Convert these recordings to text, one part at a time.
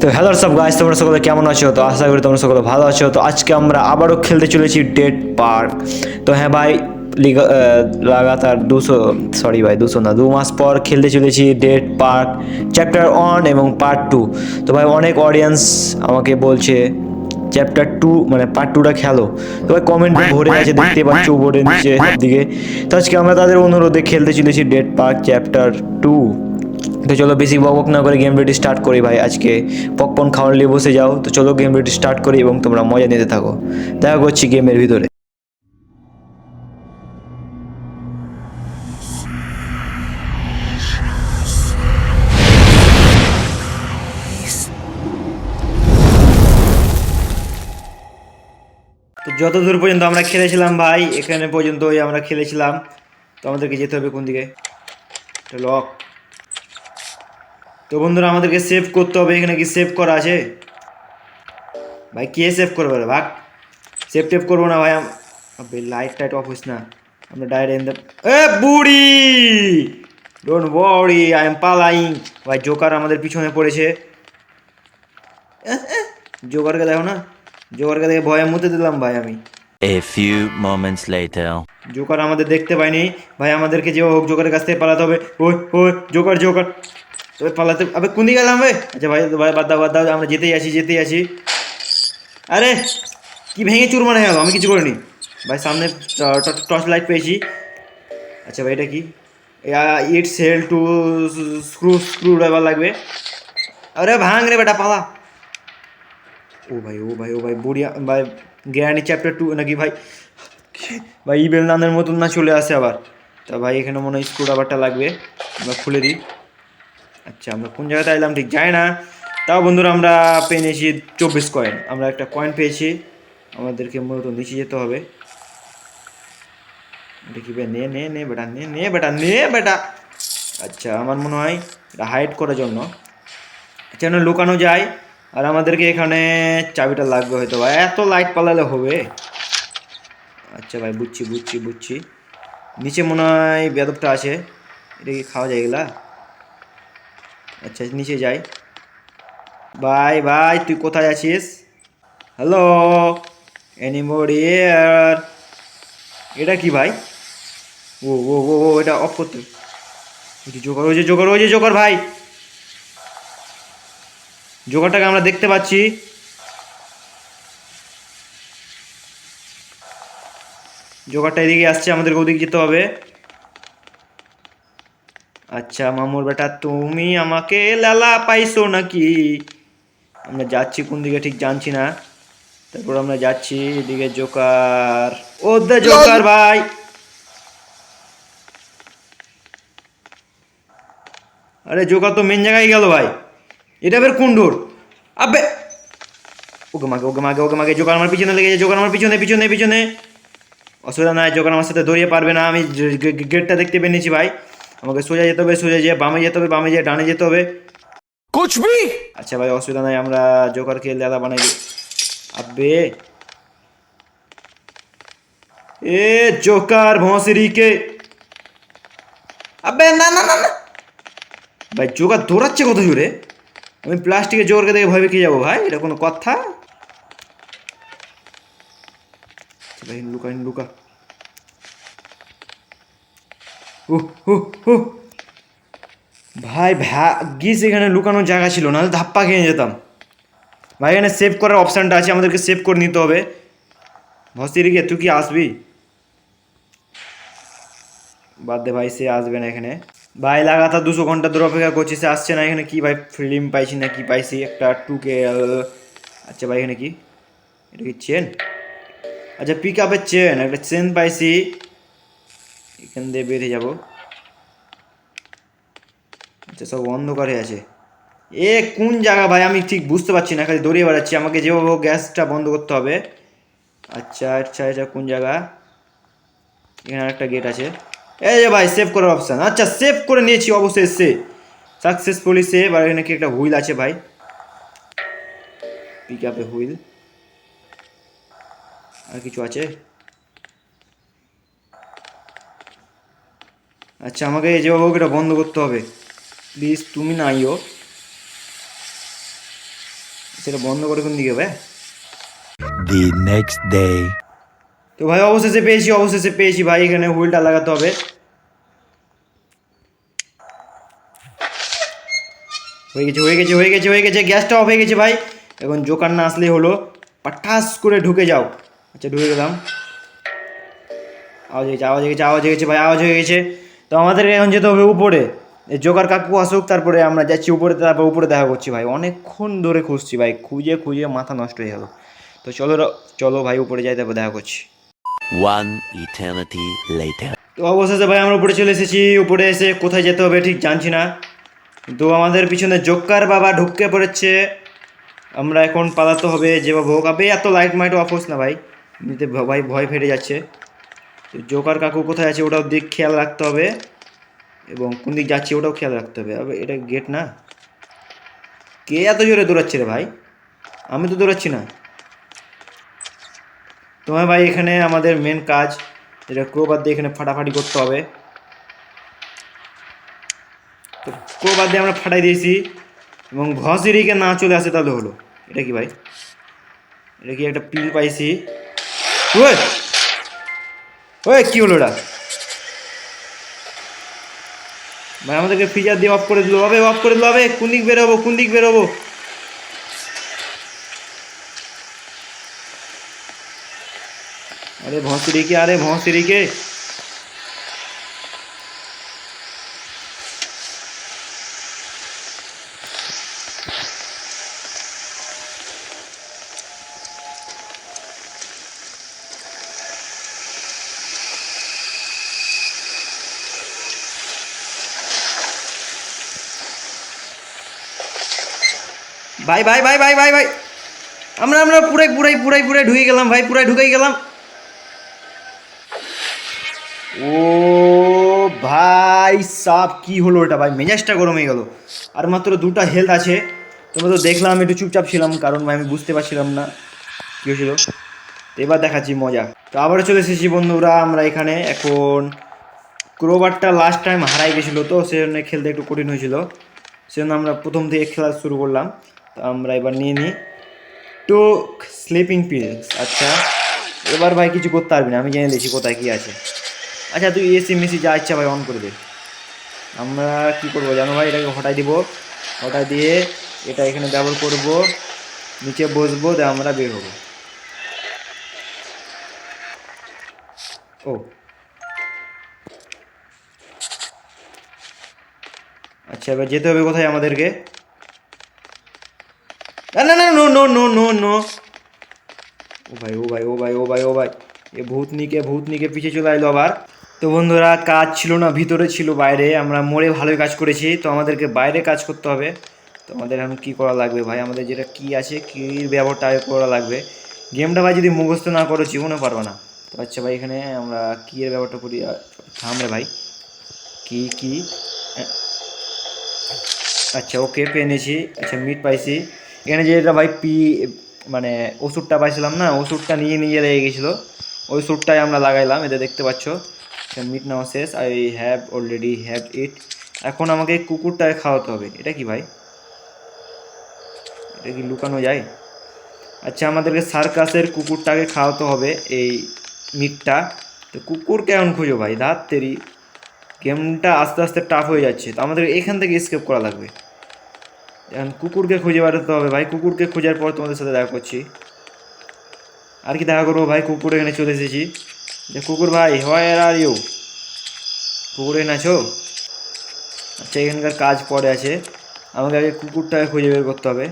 তো হ্যালো সব গাইস তোমরা সকলে কেমন আছো? তো আশা করি তোমরা সকলে ভালো আছো। তো আজকে আমরা আবারও খেলতে চলেছি ডেট পার্ক তো হ্যাঁ ভাই, লিগা- লাগাতার দুশো সরি ভাই, দুশো না দু মাস পর খেলতে চলেছি ডেট পার্ক চ্যাপ্টার ওয়ান এবং পার্ট টু তো ভাই, অনেক অডিয়েন্স আমাকে বলছে চ্যাপ্টার টু মানে পার্ট টুটা খেলো। তো ভাই কমেন্ট ভরে আছে দেখতে পাচ্ছ উপরে, নিচে দিকে তো আজকে আমরা তাদের অনুরোধে খেলতে চলেছি ডেট পার্ক চ্যাপ্টার টু তো চলো বেশি বক না করে গেম রেডি স্টার্ট করি ভাই আজকে। পপকর্ন খাওয়ার নিয়ে বসে যাও, তো চলো গেম রেডি স্টার্ট করি এবং তোমরা মজা নিতে থাকো। দেখা করছি গেমের ভিতরে। যত দূর পর্যন্ত আমরা খেলেছিলাম ভাই, এখানে পর্যন্ত ওই আমরা খেলেছিলাম। তো আমাদেরকে যেতে হবে কোন দিকে? লক তো বন্ধুরা আমাদেরকে সেভ করতে হবে। এখানে কি সেভ করা আছে? ভাই কে সেভ করবে রে ভাগ। সেভ টেভ করব না ভাই। লাইট টাইট অফ হইস না। আমরা ডাইরেক্ট দ্য এ বুড়ি! ডোন্ট ওয়ারি আই এম পালাইং। ভাই জোকার আমাদের পিছনে পড়েছে। জোকারকে দেখো না? জোকারকে দেখে ভয়ে মুতে দিলাম ভাই আমি। A few moments later. Joker আমাদের দেখতে পাইনি। ভাই আমাদেরকে যে হোক জোকারের কাছ থেকে পালাতে হবে। ওই ওই জোকার জোকার তবে পালাতে, আবে কোন দিকে গেলাম ভাই আচ্ছা ভাই ভাই, বাদ দাও বাদ দাও, আমরা যেতেই আছি যেতেই আছি আরে, কি ভেঙে চুরমার হয়ে গেল? আমি কিছু করিনি। ভাই, সামনে টর্চ লাইট পেয়েছি। আচ্ছা ভাই, এটা কি? ইট, sell two screw screwdriver লাগবে। আরে ভাঙ রে বেটা, পালা। ও ভাই ও ভাই ও ভাই, বুড়িয়া, ভাই, জ্ঞানী চ্যাপ্টার টু নাকি ভাই? ভাই ইবেল নানের মতন না চলে আসে আবার। তা ভাই, এখানে মনে হয় স্ক্রু ড্রাইভারটা লাগবে। আমরা খুলে দিই। আচ্ছা আমরা কোন জায়গাতে এলাম ঠিক যাই না। তাও বন্ধুরা আমরা পেয়ে নিয়েছি চব্বিশ কয়েন আমরা একটা কয়েন পেয়েছি। আমাদেরকে মূলত নিচে যেতে হবে। কি বে, নে নে নে, বেটা, নে নে, বেটা নে, বেটা। আচ্ছা আমার মনে হয় এটা হাইড করার জন্য। আচ্ছা না লুকানো যায় আর আমাদেরকে এখানে চাবিটা লাগবে হয়তো ভাই এত লাইট পালালে হবে। আচ্ছা ভাই, বুঝছি বুঝছি বুঝছি। নিচে মনে হয় বেদবটা আছে। এটা কি খাওয়া যায় এগুলা? আচ্ছা নিচে যাই। ভাই ভাই, তুই কোথায় আছিস? হ্যালো এনিমোডি এটা কি ভাই? ও ও ও ও, এটা অফ করতে। যে জোকার ওই যে জোকার ভাই। জোগাড়টাকে আমরা দেখতে পাচ্ছি। জোকারটা এদিকে আসছে, আমাদেরকে ওদিকে যেতে হবে। আচ্ছা মামুর বেটা তুমি আমাকে লালা পাইছো নাকি? আমরা যাচ্ছি কোন দিকে ঠিক জানছি না। তারপর আমরা যাচ্ছি এদিকে জোকার। ও দে জোকার ভাই। আরে জোকার তো মেন জায়গায় গেল ভাই। এটা বের কোন ডোর আবে! ওকে মাকে ওকে মাকে ওকে মাকে জোকার আমার পিছনে লেগেছে জোকার আমার পিছনে পিছনে পিছনে। অসুবিধা নাই জোকার আমার সাথে দৌড়িয়ে পারবে না আমি গেটটা দেখতে পেয়েছি ভাই। আমাকে সোজা যেতে হবে সোজা যেয়ে বামে যেতে হবে বামে যেয়ে ডানে যেতে হবে। কুচবি আচ্ছা ভাই অসুবিধা নাই আমরা জোকার খেয়ে দাদা বানাই দিই। আব্বে। এ জোকার ভঁসিরিকে। আবে না না না না। ভাই জোকার দৌড়াচ্ছে কত জোরে? আমি প্লাস্টিকের জোরকে দেখে ভয় পেয়ে যাব ভাই এটা কোনো কথা? আচ্ছা ভাই লুকা লুকা। উহ উহ উহ ভাই এখানে লুকানোর জায়গা ছিল, নাহলে ধাপ্পা খেয়ে যেতাম। ভাই, এখানে সেভ করার অপশানটা আছে, আমাদেরকে সেভ করে নিতে হবে। ভস্তিরি গিয়ে তুই কি আসবি? বাদ দে ভাই, সে আসবে না এখানে। ভাই, লাগাতার দুশো ঘণ্টা ধরে অপেক্ষা করছি, সে আসছে না এখানে। কি ভাই ফিল্ম পাইছি না, কি পাইছি? একটা টু কে আচ্ছা ভাই, এখানে কি? এটা কি চেন আচ্ছা পিক আপের চেন একটা চেন পাইছি। এখান দিয়ে বেরিয়ে যাব। আচ্ছা সব অন্ধকার আছে। এ, কোন জায়গা ভাই? আমি ঠিক বুঝতে পারছি না, খালি দৌড়িয়ে বেড়াচ্ছি। আমাকে যেভাবে গ্যাসটা বন্ধ করতে হবে। আচ্ছা আচ্ছা এটা কোন জায়গা? এখানে একটা গেট আছে। এই যে ভাই সেভ করার অপশান আচ্ছা সেভ করে নিয়েছি অবশ্যই এসছে সাকসেসফুলি সেভ আর এখানে কি একটা হুইল আছে ভাই? পিক আপে হুইল। আর কিছু আছে? আচ্ছা আমাকে এই যে হোক এটা বন্ধ করতে হবে। প্লিজ তুমি না আইও সেটা বন্ধ করে কোন দিকে ভাই The next day. তো ভাই অবশেষে পেয়েছি অবশেষে পেয়েছি ভাই এখানে হুইলটা লাগাতে হবে। হয়ে গেছে হয়ে গেছে হয়ে গেছে হয়ে গেছে গ্যাসটা অফ হয়ে গেছে ভাই। এখন জোকার না আসলেই হলো। পাঠাস করে ঢুকে যাও। আচ্ছা ঢুকে গেলাম। আওয়াজ হয়ে গেছে আওয়াজ হয়ে গেছে আওয়াজ হয়ে গেছে ভাই আওয়াজ হয়ে গেছে। তো আমাদের এখন যেতে হবে উপরে। জোকার কাকু আসুক তারপরে আমরা যাচ্ছি উপরে তারপর উপরে দেখা করছি ভাই। অনেকক্ষণ ধরে খুঁজছি ভাই খুঁজে খুঁজে মাথা নষ্ট হয়ে গেল। তো চলো চলো ভাই উপরে যাই তারপর দেখা করছি। Later. তো অবশেষে ভাই আমরা উপরে চলে এসেছি। উপরে এসে কোথায় যেতে হবে ঠিক জানছি না। তো আমাদের পিছনে জোক্কার বাবা ঢুকে পড়েছে। আমরা এখন পালাতে হবে যেভাবে হোক। আবে এত লাইট মাইট অফ হোস না ভাই। এমনিতে ভাই ভয় ফেটে যাচ্ছে। জোকার কাকু কোথায় আছে ওটাও দিক খেয়াল রাখতে হবে। এবং কোন দিক যাচ্ছে ওটাও খেয়াল রাখতে হবে। আবে এটা গেট না। কে এত জোরে দৌড়াচ্ছে রে ভাই? আমি তো দৌড়াচ্ছি না। তোমার ভাই এখানে আমাদের মেন কাজ যেটা ক্রোবার দিয়ে এখানে ফাটাফাটি করতে হবে। তো ক্রোবার দিয়ে আমরা ফাটাই দিয়েছি। এবং ঘসিরিকে না চলে আসে তাহলে হলো। এটা কি ভাই? এটা কি একটা পিল পাইছি। ওই, কি হলো এটা ভাই আমাদেরকে ফ্রিজার দিয়ে অফ করে দিল। হবে অফ করে দিল হবে কোন দিক বেরোবো, কোন দিক বেরোবো? আরে ভসিরিকে আরে ভঁসিরিকে ভাই ভাই ভাই ভাই ভাই ভাই। আমরা আমরা পুরাই পুরাই পুরাই পুরাই ঢুকে গেলাম, ভাই পুরাই ঢুকেই গেলাম। ও ভাই সাপ কি হলো ওটা ভাই? মেজাজটা গরম হয়ে গেল। আর মাত্র দুটা হেলথ আছে। তোমরা তো দেখলাম, একটু চুপচাপ ছিলাম, কারণ ভাই, আমি বুঝতে পারছিলাম না। কী হয়েছিল? এবার দেখাচ্ছি মজা। তো আবার চলে এসেছি, বন্ধুরা, আমরা এখানে। এখন ক্রোবারটা লাস্ট টাইম হারাই গেছিল, তো সেজন্য খেলতে একটু কঠিন হয়েছিল। সেজন্য আমরা প্রথম থেকে খেলা শুরু করলাম। আমরা এবার নিয়ে নিই। টু স্লিপিং পিলস আচ্ছা এবার ভাই কিছু করতে পারবি না, আমি জেনে দিয়েছি কোথায় কী আছে। আচ্ছা তুই এসি মেসি যা ইচ্ছা ভাই অন করে দে। আমরা কি করব জানো ভাই, এটাকে হটাই দিব। হটাই দিয়ে এটা এখানে ব্যবহার করব। নিচে বসবো দিয়ে আমরা বের হব। ও। আচ্ছা এবার যেতে হবে কোথায় আমাদেরকে? না না নো নো। ও ভাই ও ভাই ও ভাই ও ভাই ও ভাই। এ ভূতনিকে ভূতনিকে পিছিয়ে চলে এলো আবার। তো বন্ধুরা কাজ ছিল না ভিতরে ছিল বাইরে। আমরা মোড়ে ভালোই কাজ করেছি তো আমাদেরকে বাইরে কাজ করতে হবে। তো আমাদের এখন কী করা লাগবে ভাই? আমাদের যেটা কি আছে কির ব্যবহারটা করা লাগবে? গেমটা ভাই যদি মুখস্থ না করো জীবনে পারবে না। তো আচ্ছা ভাই এখানে আমরা কি এর ব্যবহারটা করি? আহ, থাম রে ভাই। কি কি? আচ্ছা ওকে পেনেছি আচ্ছা মিট পাইছি। এখানে যেটা ভাই পি মানে ওষুধটা পাইছিলাম না, ওষুধটা নিয়ে নিয়ে লেগে গেছিল। ওই ওষুধটাই আমরা লাগাইলাম, এটা দেখতে পাচ্ছ। মিট নেওয়া শেষ I have already have it এখন আমাকে কুকুরটাকে খাওয়াতে হবে। এটা কি ভাই? এটা কি লুকানো যায়? আচ্ছা আমাদেরকে সার্কাসের কুকুরটাকে খাওয়াতে হবে এই মিটটা তো কুকুর কেমন খুঁজো ভাই? ধার তেরি, গেমটা আস্তে আস্তে টাফ হয়ে যাচ্ছে। তো আমাদের এখান থেকে স্কেপ করা লাগবে। এখন কুকুরকে খুঁজে বেড়াতে হবে। ভাই, কুকুরকে খোঁজার পর তোমাদের সাথে দেখা করছি। আর কি দেখা করব? ভাই, কুকুর এখানে চলে এসেছি। যে কুকুর ভাই হয় আর ইউ কুকুর এখানে আছো? আচ্ছা এখানকার কাজ পরে আছে। আমাকে আগে কুকুরটাকে খুঁজে বের করতে হবে।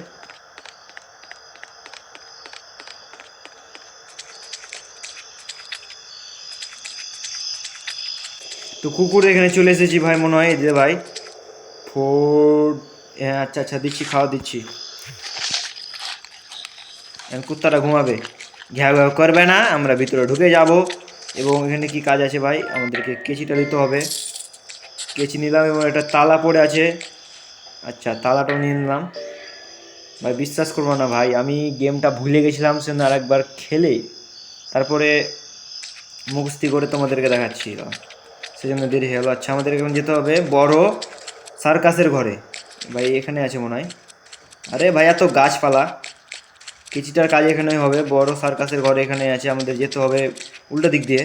তো কুকুর এখানে চলে এসেছি ভাই, মনে হয়। যে ভাই ফোর হ্যাঁ আচ্ছা আচ্ছা দিচ্ছি, খাওয়া দিচ্ছি। কুত্তাটা ঘুমাবে। ঘ্যাও ঘ্যাও করবে না, আমরা ভিতরে ঢুকে যাব। এবং এখানে কি কাজ আছে ভাই? আমাদেরকে কেচিটা দিতে হবে। কেচি নিলাম এবং একটা তালা পড়ে আছে। আচ্ছা তালাটাও নিয়ে নিলাম। ভাই, বিশ্বাস করব না ভাই, আমি গেমটা ভুলে গেছিলাম, সেজন্য আরেকবার খেলে। তারপরে মুখস্তি করে তোমাদেরকে দেখাচ্ছি। সেজন্য দেরি গেলো। আচ্ছা আমাদের এখন যেতে হবে বড় সার্কাসের ঘরে। ভাই, এখানে আছে মনে হয়। আরে ভাই, এত গাছপালা। কেচিটার কাজ এখানে হবে। বড় সার্কাসের ঘর এখানে আছে। আমাদের যেতে হবে উল্টো দিক দিয়ে।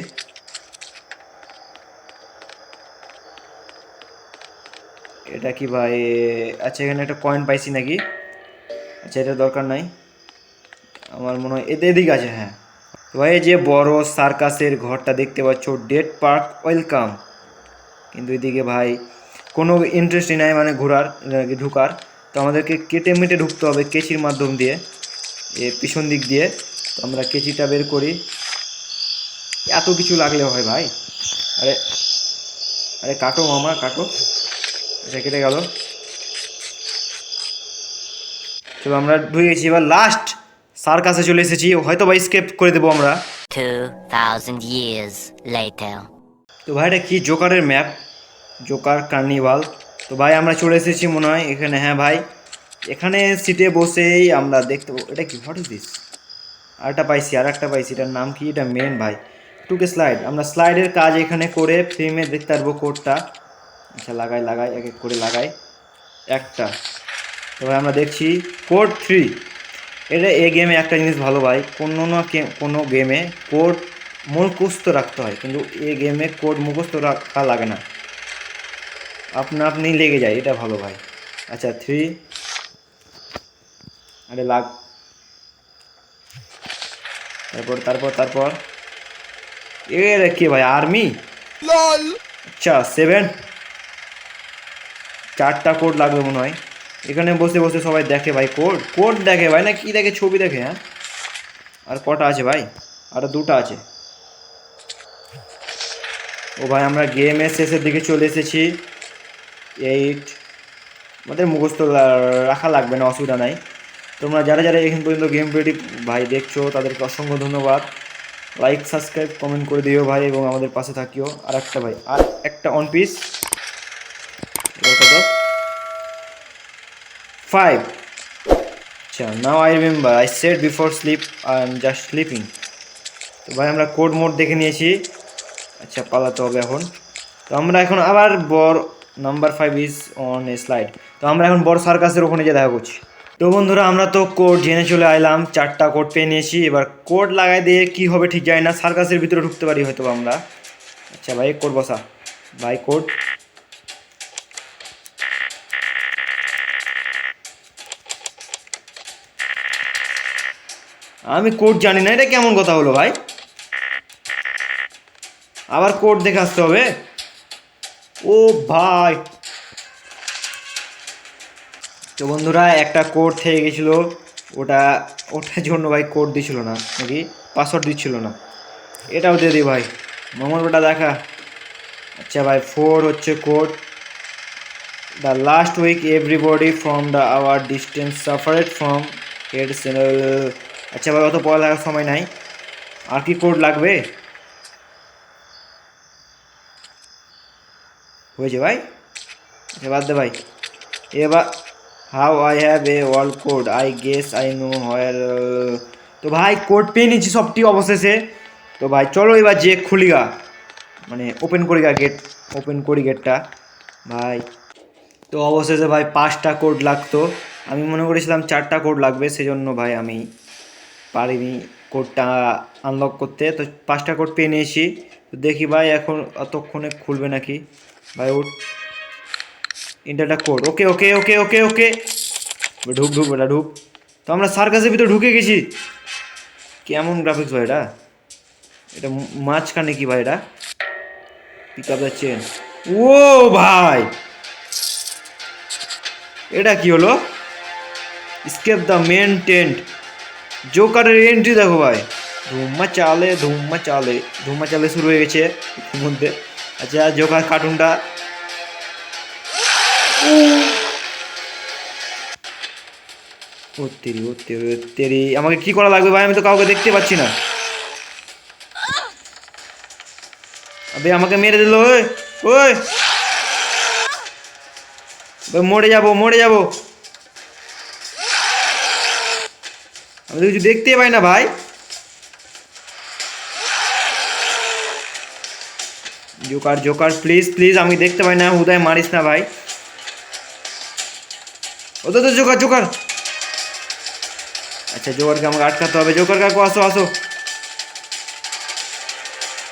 এটা কি ভাই? আচ্ছা এখানে একটা কয়েন পাইছি নাকি? আচ্ছা এটা দরকার নাই। আমার মনে হয় এতে এদিক আছে হ্যাঁ। ভাই যে বড় সার্কাসের ঘরটা দেখতে পাচ্ছ ডেট পার্ক ওয়েলকাম কিন্তু এদিকে ভাই কোনো ইন্টারেস্টই নাই মানে ঘোরার ঢুকার। তো আমাদেরকে কেটে মেটে ঢুকতে হবে কেচির মাধ্যম দিয়ে এ পিছন দিক দিয়ে। তো আমরা কেচিটা বের করি। এত কিছু লাগলে হয় ভাই। আরে আরে কাটো মামা কাটো। এটা কেটে গেল। চলো আমরা ঢুকে গেছি। এবার লাস্ট সার্কাসে চলে এসেছি। হয়তো বা স্কেপ করে দেবো আমরা। 2,000 years later. তো ভাই এটা কি জোকারের ম্যাপ জোকার কার্নিভাল। তো ভাই, আমরা চলে এসেছি মনে হয় এখানে। হ্যাঁ ভাই, এখানে সিটে বসেই আমরা দেখতে এটা কি? হোয়াট ইজ দিস আরেকটা পাইছি আর একটা পাইছি। এটার নাম কি? এটা মেন ভাই। টুকে স্লাইড আমরা স্লাইডের কাজ এখানে করে ফ্রেমে দেখতে পারব কোডটা আচ্ছা লাগাই লাগাই, এক এক করে লাগাই। একটা। তো ভাই, আমরা দেখছি কোড থ্রি এটা এ গেমে একটা জিনিস ভালো ভাই, কোনো না কোনো গেমে কোড মুখস্থ রাখতে হয়। কিন্তু এ গেমে কোড মুখস্থ রাখা লাগে না। আপনা আপনি লেগে যায় এটা ভালো ভাই। আচ্ছা থ্রি আরে লাগ। তারপর তারপর তারপর। এর কি ভাই আর্মি আচ্ছা সেভেন চারটা কোড লাগবে মনে হয়। এখানে বসে বসে সবাই দেখে ভাই কোড কোড দেখে ভাই না কি দেখে ছবি দেখে হ্যাঁ? আর কটা আছে ভাই? আরও দুটো আছে। ও ভাই আমরা গেমের শেষের দিকে চলে এসেছি। এইট আমাদের মুখস্থ রাখা লাগবে না, অসুবিধা নাই। তোমরা যারা যারা এখন পর্যন্ত গেম ভিডিও ভাই দেখছ, তাদেরকে অসংখ্য ধন্যবাদ। লাইক সাবস্ক্রাইব কমেন্ট করে দিও ভাই, এবং আমাদের পাশে থাকিও। আর একটা ভাই, আর একটা অন পিস ফাইভ আচ্ছা now I remember I set before sleep I am just sleeping তো ভাই, আমরা কোড মোড দেখে নিয়েছি। আচ্ছা পালাতে হবে এখন। তো আমরা এখন আবার বড় number five is on a slide তো আমরা এখন বড় সার্কাসের ওখানে যে দেখা করছি। তো বন্ধুরা, আমরা তো কোড জেনে চলে আইলাম, চারটা কোড পেয়ে নিয়েছি। এবার কোড লাগাই দিয়ে কি হবে ঠিক জানি না সার্কাসের ভিতরে ঢুকতে পারি হয়তো আমরা। আচ্ছা ভাই কোড বসা। ভাই কোড আমি কোড জানি না, এটা কেমন কথা হলো ভাই? আবার কোড দেখে আসতে হবে। ও ভাই। তো বন্ধুরা, একটা কোড থেকে গেছিল। ওটা, ওটার জন্য ভাই কোড দিছিল না, নাকি পাসওয়ার্ড দিচ্ছিল না। এটাও দিয়ে দিই ভাই। মামার ওটা দেখা। আচ্ছা ভাই ফোর হচ্ছে code the last week everybody from the hour distance suffered from head আচ্ছা ভাই, অত পড়া লাগার সময় নাই। আর কি কোড লাগবে? হয়েছে ভাই? বাদ দে ভাই। এবার how I have a world code I guess I know where তো ভাই কোড পেয়ে নিচ্ছি সবটি অবশেষে। তো ভাই, চলো এবার যে খুলিগা মানে ওপেন করি গা গেট ওপেন করি গেটটা ভাই, তো অবশেষে ভাই পাঁচটা কোড লাগতো। আমি মনে করেছিলাম চারটা কোড লাগবে, সেজন্য ভাই আমি পারিনি কোডটা আনলক করতে। তো পাঁচটা কোড পেয়ে নিয়েছি। তো দেখি ভাই, এখন অতক্ষণে খুলবে নাকি? ভাই উঠ ইন্টারটা কোড ওকে ওকে ওকে ওকে ওকে ঢুক ঢুক বেটা ঢুক। তো আমরা সার্কাসের ভিতরে ঢুকে গেছি। কেমন গ্রাফিক্স ভাই এটা? এটা মাঝখানে কি ভাই এটা? পিক আপ দ্য চেন ও ভাই! এটা কি হলো? স্কেপ দ্য মেন টেন্ট জোকারের এন্ট্রি দেখো ভাই। ধুম্মা চালে ধুম্মা চালে। ধুম্মা চালে শুরু হয়ে গেছে। মধ্যে। আচ্ছা জোকার কার্টুনটা ও তেরি ও তেরি ও তেরি আমাকে কি করা লাগবে ভাই? আমি তো কাউকে দেখতে পাচ্ছি না। আবে, আমাকে মেরে দিল, ওই ওই। মরে যাব মরে যাব। আমি তো কিছু দেখতে পাই না ভাই। জোকার জোকার প্লিজ প্লিজ আমি দেখতে পাই না হুদায় মারিস না ভাই। ও তো তো জোকার জোকার আচ্ছা জোকারকে আমাকে আটকাতে হবে। জোকার কাকু আসো আসো।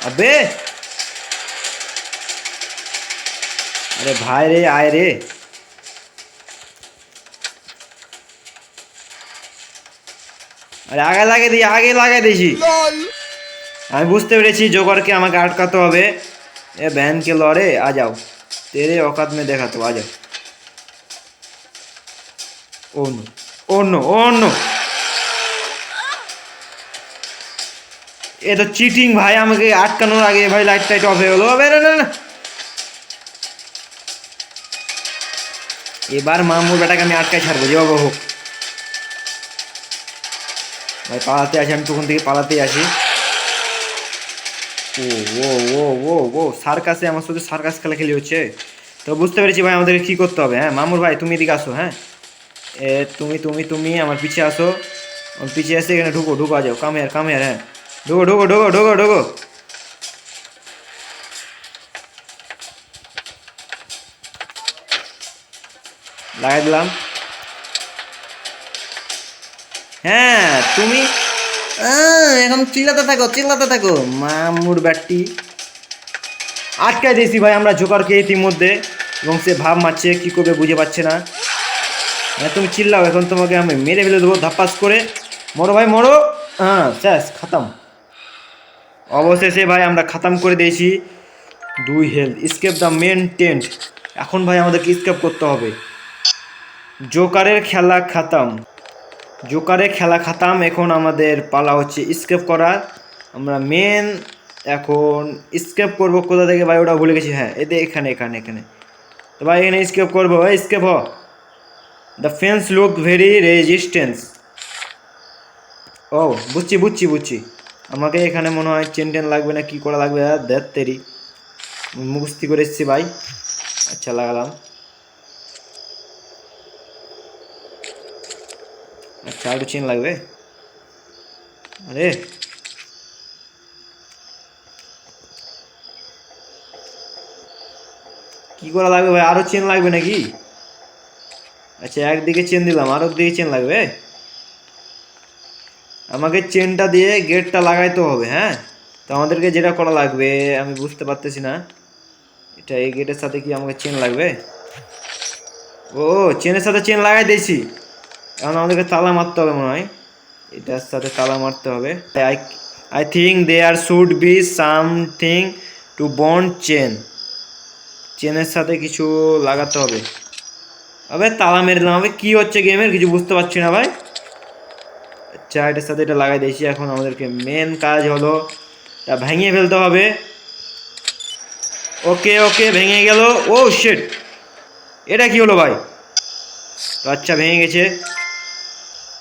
আবে! আরে ভাই রে আয় রে। আরে আগে লাগিয়ে দিই আগে লাগিয়ে দিয়েছি। আমি বুঝতে পেরেছি জোকারকে আমাকে আটকাতে হবে। এ ভ্যানকে লড়ে আ যাও তেরে औकात में देखा तो आ जाओ oh no oh no oh no এ তো চিটিং ভাই আমাকে আটকানোর আগে ভাই লাইট টাইট অফ হয়ে গেলো আবে না না না এবার মামুর বেটাকে আমি আটকাই ছাড়বো যে বাবা হোক ভাই পালাতে আসি আমি তখন থেকে পালাতেই আসি ও ও ও ও ও, সার্কাসে আমার সাথে সার্কাস খেলা খেলি হচ্ছে। তো বুঝতে পেরেছি ভাই আমাদেরকে কী করতে হবে হ্যাঁ? মামুর ভাই, তুমি এদিকে আসো হ্যাঁ? এ, তুমি তুমি তুমি আমার পিছিয়ে আসো। পিছিয়ে এসে এখানে ঢুকো ঢুকো আ যাও কামেয়ার কামেয়ার হ্যাঁ? ঢুকো ঢুকো ঢুকো ঢুকো ঢুকো। লাগাই দিলাম। হ্যাঁ তুমি এখন চিল্লাতে থাকো চিল্লাতে থাকো। মামুর ব্যাটটি। আটকায় দিয়েছি ভাই আমরা জোকারকে ইতিমধ্যে, এবং সে ভাব মারছে, কী করবে বুঝে পাচ্ছে না। হ্যাঁ তুমি চিল্লাও, এখন তোমাকে আমি মেরে ফেলে দেবো, ধাপ্পাস করে। মরো ভাই, মরো। হ্যাঁ শেষ, খাতাম। অবশেষে ভাই আমরা খাতাম করে দিয়েছি। দুই health escape the main tent এখন ভাই আমাদেরকে স্কেপ করতে হবে। জোকারের খেলা খাতাম। জোকারে খেলা খাতাম, এখন আমাদের পালা হচ্ছে স্কেপ করার। আমরা মেন এখন স্কেপ করব কোথা থেকে ভাই? ওটা ভুলে গেছি। হ্যাঁ এতে এখানে এখানে এখানে। তো ভাই, এখানে স্কেপ করব। ভাই স্কেপ হ। The fence look very resistance ও, বুঝছি বুঝছি বুঝছি। আমাকে এখানে মনে হয় চেন টেন লাগবে না, কি করা লাগবে? দেখ তেরি মুখস্তি করে এসছি ভাই। আচ্ছা লাগালাম। আচ্ছা আরও চেন লাগবে আরে কি করা লাগবে ভাই আরও চেন লাগবে নাকি আচ্ছা একদিকে চেন দিলাম আর দিকে চেন লাগবে আমাকে চেনটা দিয়ে গেটটা লাগাইতে হবে হ্যাঁ তো আমাদেরকে যেটা করা লাগবে আমি বুঝতে পারতেছি না এটা এই গেটের সাথে কি আমাকে চেন লাগবে ও চেনের সাথে চেন লাগাই দিয়েছি এখন আমাদেরকে তালা মারতে হবে মনে হয়। এটার সাথে তালা মারতে হবে। I I think there should be something to bond chain চেনের সাথে কিছু লাগাতে হবে। আবে, তালা মেরে দিলাম। কী হচ্ছে গেমের কিছু বুঝতে পারছি না ভাই। আচ্ছা এটার সাথে এটা লাগাই দিয়েছি। এখন আমাদেরকে মেন কাজ হলো এটা ভেঙে ফেলতে হবে। ওকে ওকে, ভেঙে গেল। ও শিট এটা কি হলো ভাই? আচ্ছা ভেঙে গেছে।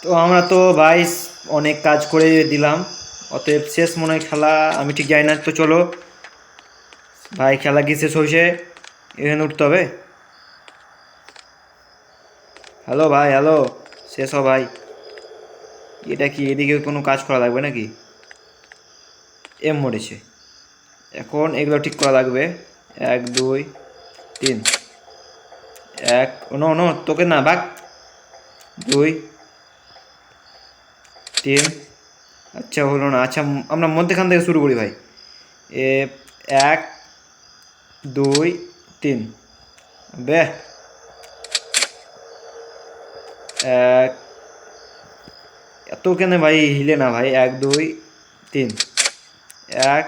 তো আমরা তো ভাই অনেক কাজ করে দিলাম। অতএব শেষ মনে হয় খেলা, আমি ঠিক জানি না, তো চলো। ভাই, খেলা কি শেষ হয়েছে? এখানে উঠতে হবে? হ্যালো ভাই, হ্যালো। শেষ হ ভাই। এটা কি, এদিকে কোনো কাজ করা লাগবে নাকি? এম মরেছে। এখন এগুলো ঠিক করা লাগবে। এক, দুই, তিন। এক নো নো, তোকে না বাক দুই তিন আচ্ছা হলো না। আচ্ছা আমরা মধ্যেখান থেকে শুরু করি ভাই। এ, এক, দুই, তিন। বে এক। এত কেন ভাই হিলে না ভাই। এক, দুই, তিন। এক,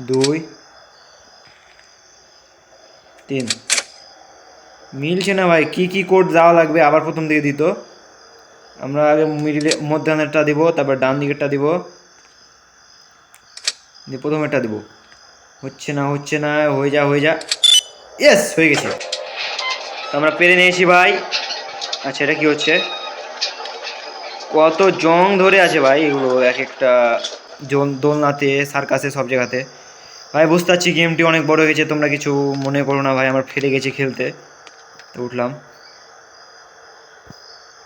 দুই, তিন। মিলছে না ভাই। কি কি কোড দেওয়া লাগবে? আবার প্রথম দিকে দিত। আমরা আগে মিডিলে মধ্যাহ্নেরটা দিব, তারপর ডান দিকেরটা দিব। দিয়ে প্রথমেরটা দিব। হচ্ছে না হচ্ছে না, হয়ে যা হয়ে যা। ইয়েস হয়ে গেছে। আমরা পেরে নিয়েছি ভাই। আচ্ছা এটা কি হচ্ছে? কত জং ধরে আছে ভাই এগুলো, এক একটা দোলনাতে সার্কাসে সব জায়গাতে। ভাই, বুঝতে পারছি গেমটি অনেক বড় হয়ে গেছে, তোমরা কিছু মনে করো না ভাই, আমার ফেলে গেছে খেলতে। তো উঠলাম।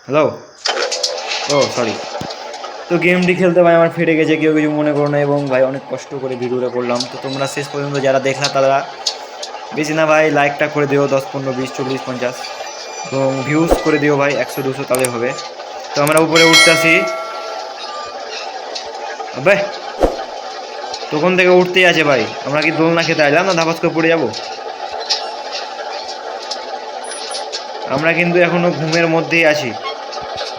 হ্যালো ও সরি তো গেমটি খেলতে ভাই আমার ফেটে গেছে, কেউ কিছু মনে করো না এবং ভাই অনেক কষ্ট করে ভিডিওটা করলাম। তো তোমরা শেষ পর্যন্ত যারা দেখলা তারা বেশি না ভাই লাইকটা করে দিও, দশ, পনেরো, বিশ, চল্লিশ, পঞ্চাশ। এবং ভিউজ করে দিও ভাই, একশো, দুশো তাহলে হবে। তো আমরা উপরে উঠতেছি। আবে তখন থেকে উঠতেই আছে ভাই। আমরা কি দোলনা খেতে আসলাম না ধাপাস করে পড়ে যাব? আমরা কিন্তু এখনও ঘুমের মধ্যেই আছি।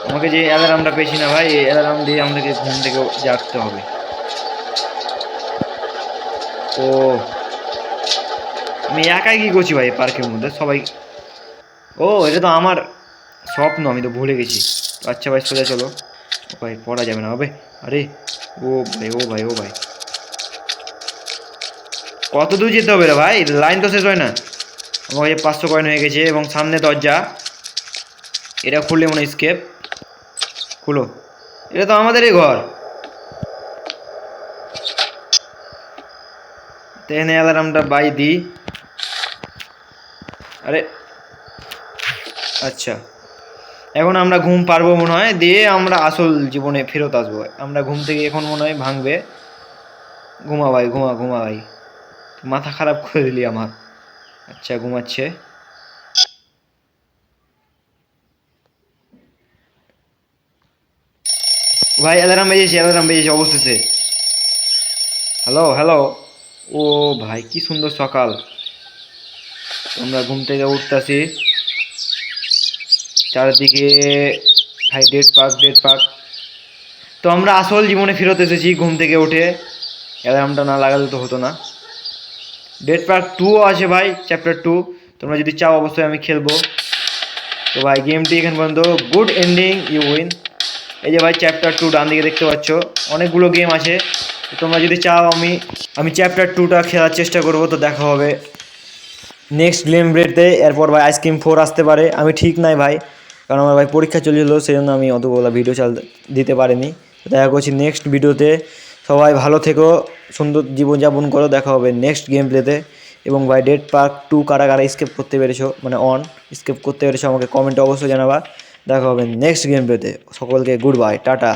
আমাকে যে অ্যালার্মটা পেয়েছি না ভাই, এই অ্যালার্ম দিয়ে আমাদেরকে ঘুম থেকে জাগতে হবে। ও আমি একাই কি করছি ভাই পার্কের মধ্যে? সবাই, ও, এটা তো আমার স্বপ্ন, আমি তো ভুলে গেছি। আচ্ছা ভাই, সোজা চলো। ভাই, পড়া যাবে না, হবে। আরে, ও ভাই ও ভাই ও ভাই। কত দূর যেতে হবে রে ভাই? লাইন তো শেষ হয় না। আমার কাছে পাঁচশো কয়েন হয়ে গেছে এবং সামনে দরজা। এটা খুললে মনে স্কেপ খুলো। এটা তো আমাদেরই ঘর। তেনে অ্যালার্মটা বাই দিই। আরে আচ্ছা। এখন আমরা ঘুম পারব মনে হয়, দিয়ে আমরা আসল জীবনে ফেরত আসব। আমরা ঘুম থেকে এখন মনে হয় ভাঙবে। ঘুমা ভাই ঘুমা ঘুমা ভাই মাথা খারাপ করে দিলি আমার। আচ্ছা ঘুমাচ্ছে। ভাই অ্যালার্ম বেজেছে অ্যালার্ম বেজেছে, অবশেষে। হ্যালো হ্যালো ও ভাই, কি সুন্দর সকাল। আমরা ঘুম থেকে উঠতেছি। চারিদিকে ভাই ডেট পার্ক ডেট পার্ক তো আমরা আসল জীবনে ফেরত এসেছি ঘুম থেকে উঠে। অ্যালার্মটা না লাগালে তো হতো না। ডেট পার্ক টুও আছে ভাই চ্যাপ্টার টু তোমরা যদি চাও, অবশ্যই আমি খেলব। তো ভাই গেমটি এখান পর্যন্ত। গুড এন্ডিং ইউ উইন এই যে ভাই চ্যাপ্টার টু ডান দিকে দেখতে পাচ্ছ, অনেকগুলো গেম আছে। তোমরা যদি চাও, আমি আমি চ্যাপ্টার টুটা খেলার চেষ্টা করব, তো দেখা হবে। নেক্সট গেম ব্রেডতে এরপর ভাই আইসক্রিম ফোর আসতে পারে। আমি ঠিক নাই ভাই, কারণ আমার ভাই পরীক্ষা চলছিল সেই জন্য আমি অতগুলো ভিডিও চাল দিতে পারিনি। দেখা করছি নেক্সট ভিডিওতে সবাই ভালো থেকো, সুন্দর জীবনযাপন করো, দেখা হবে নেক্সট গেম প্লেতে এবং ভাই ডেড পার্ক টু কারা কারা স্কেপ করতে পেরেছ মানে অন স্কেপ করতে পেরেছ, আমাকে কমেন্টে অবশ্যই জানাবা। দেখা হবে নেক্সট গেম পেতে সকলকে গুড বাই টাটা।